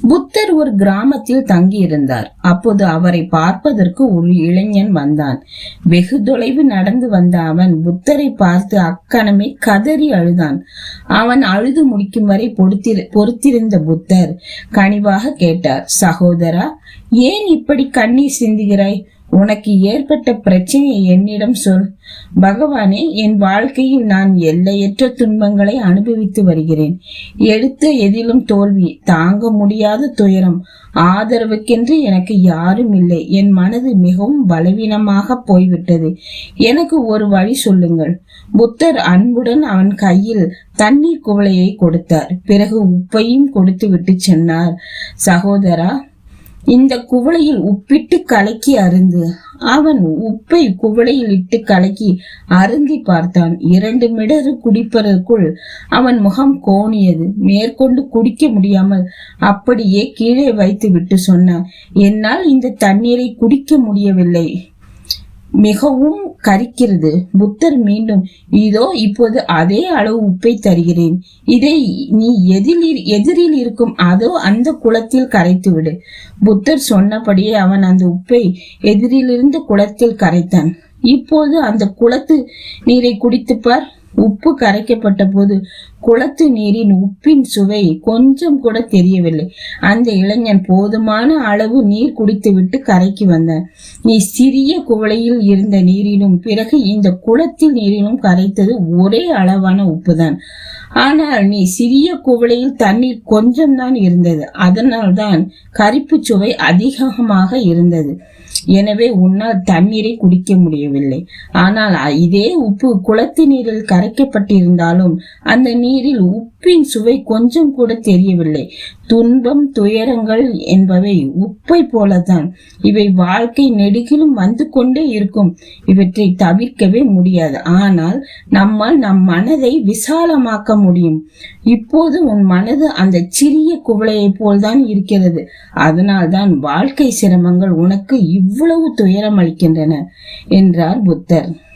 புத்தர் ஒரு கிராமத்தில் தங்கியிருந்தார். அப்போது அவரை பார்ப்பதற்கு ஒரு இளைஞன் வந்தான். வெகு தொலைவு நடந்து வந்த அவன் புத்தரை பார்த்து அக்கணமே கதறி அழுதான். அவன் அழுது முடிக்கும் வரை பொறுத்திரு பொறுத்திருந்த புத்தர் கனிவாக கேட்டார் சகோதரா ஏன் இப்படி கண்ணீர் சிந்துகிறாய்? உனக்கு ஏற்பட்ட பிரச்சனையை என்னிடம் சொல். பகவானே என் வாழ்க்கையில் நான் எல்லையற்ற துன்பங்களை அனுபவித்து வருகிறேன். எடுத்த எதிலும் தோல்வி தாங்க முடியாத துயரம் ஆதரவுக்கென்று எனக்கு யாரும் இல்லை. என் மனது மிகவும் பலவீனமாக போய்விட்டது. எனக்கு ஒரு வழி சொல்லுங்கள். புத்தர் அன்புடன் அவன் கையில் தண்ணீர் குவளையை கொடுத்தார். பிறகு உப்பையும் கொடுத்து விட்டு சென்னார். சகோதரா இந்த குவளையில் உப்பிட்டு கலக்கி அருந்து அவன் உப்பை குவளையில் இட்டு கலக்கி அருந்தி பார்த்தான். இரண்டு மிடறு குடிப்பதற்குள் அவன் முகம் கோணியது. மேற்கொண்டு குடிக்க முடியாமல் அப்படியே கீழே வைத்து விட்டு சொன்னான். என்னால் இந்த தண்ணீரை குடிக்க முடியவில்லை. மிகவும் கரிக்கிறது. புத்தர் மீண்டும் இதோ இப்போது அதே அளவு உப்பை தருகிறேன். இதை நீ எதிரில் எதிரில் இருக்கும் அதோ அந்த குளத்தில் கரைத்து விடு புத்தர் சொன்னபடியே அவன் அந்த உப்பை எதிரிலிருந்து குளத்தில் கரைத்தான். இப்போது அந்த குளத்து நீரை குடித்துப்பார் உப்பு கரைக்கப்பட்ட போது குளத்து நீரின் உப்பின் சுவை கொஞ்சம் கூட தெரியவில்லை. அந்த இளைஞன் போதுமான அளவு நீர் குடித்துவிட்டு கரைக்கு வந்தான். நீ சிறிய குவளையில் இருந்த நீரிலும் பிறகு இந்த குளத்தில் நீரிலும் கரைத்தது ஒரே அளவான உப்புதான். ஆனால் நீ சிறிய குவளையில் தண்ணீர் கொஞ்சம்தான் இருந்தது. அதனால்தான் கரிப்பு சுவை அதிகமாக இருந்தது. எனவே உன்னால் தண்ணீரை குடிக்க முடியவில்லை. ஆனால் இதே உப்பு குளத்து நீரில் கரைக்கப்பட்டிருந்தாலும் அந்த நீரில் உப்பின் சுவை கொஞ்சம் கூட தெரியவில்லை. துன்பம் துயரங்கள் என்பவை உப்பை போலதான் இவை வாழ்க்கை நெடுகிலும் வந்து கொண்டே இருக்கும். இவற்றை தவிர்க்கவே முடியாது. ஆனால் நம்மால் நம் மனதை விசாலமாக்க முடியும். இப்போது உன் மனது அந்த சிறிய குவளையைப் போல்தான் இருக்கிறது. அதனால்தான் வாழ்க்கை சிரமங்கள் உனக்கு இவ்வளவு துயரம் அளிக்கின்றன என்றார் புத்தர்.